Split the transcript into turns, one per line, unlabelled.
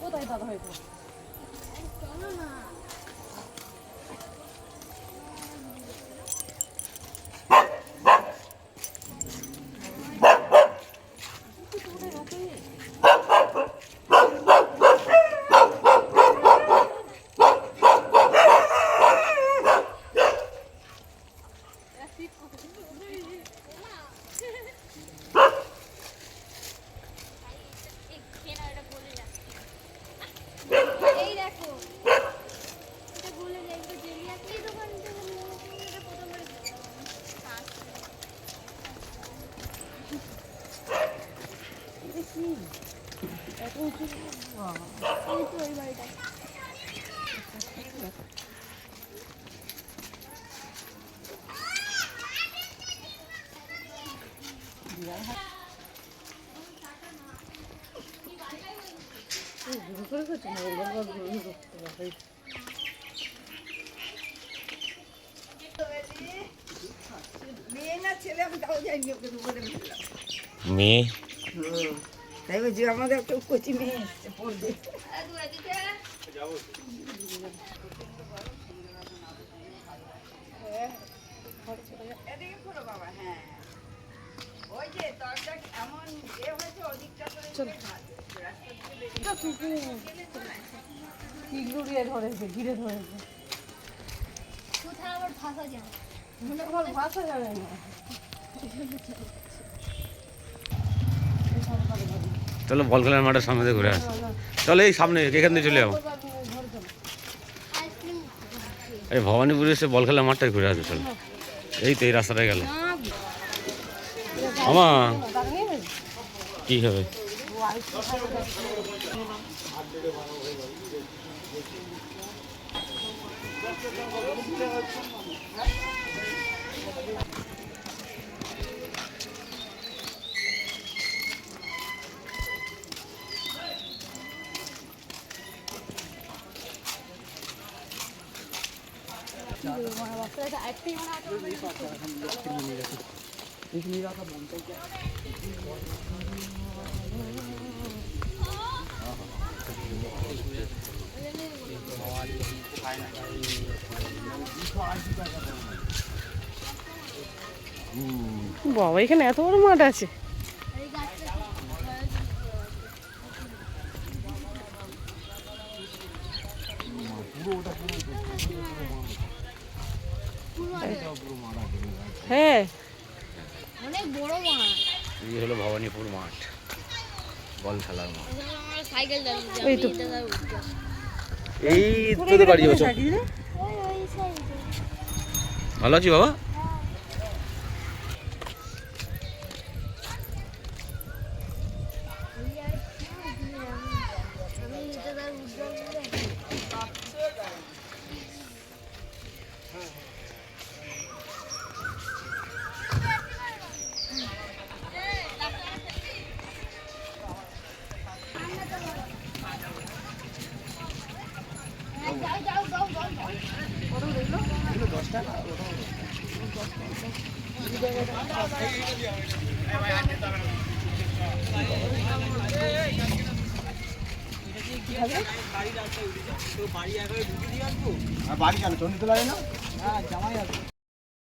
কোথায় দাদা হয়তো
এই দেখো এটা বলে যাই তো জেলি আছে এই দোকান থেকে নিয়ে এসে এটা প্রথমবার
এত উঁচু বাহ,
এই তো ওই বাড়িটা
এই ঘুরে ঘুরে করছে না, ওর বাবা ঘুরে ঘুরে করতে পারে।
মেয়ে তাই বলছি আমাদের একটা কচি মেয়ে এসছে পড়বে
ধরেছে, ঘিরে ধরেছে।
কোথায় আবার ফাঁসা
জানে না।
চলো বল খেলার মাঠের সামনে দিয়ে ঘুরে আসি। চলো এই সামনে, এখান দিয়ে চলে যাব এই ভবানীপুরে এসে বল খেলার মাঠটাই ঘুরে আসবে, চলো। এই তো এই রাস্তাটায় গেল। আমা? কি হবে?
বাবা এখানে এত বড় মাঠ আছে। হ্যাঁ।
অনেক বড় মাঠ।
এই হলো ভবানীপুর মাঠ। বল খেলার মাঠ।
সাইকেল চালিয়ে
তো।
এই তোদের বাড়ি যাব ভালো আছি বাবা?
বাড়ি কেন? চন্ডিতলায় না? হ্যাঁ জামাই আছে।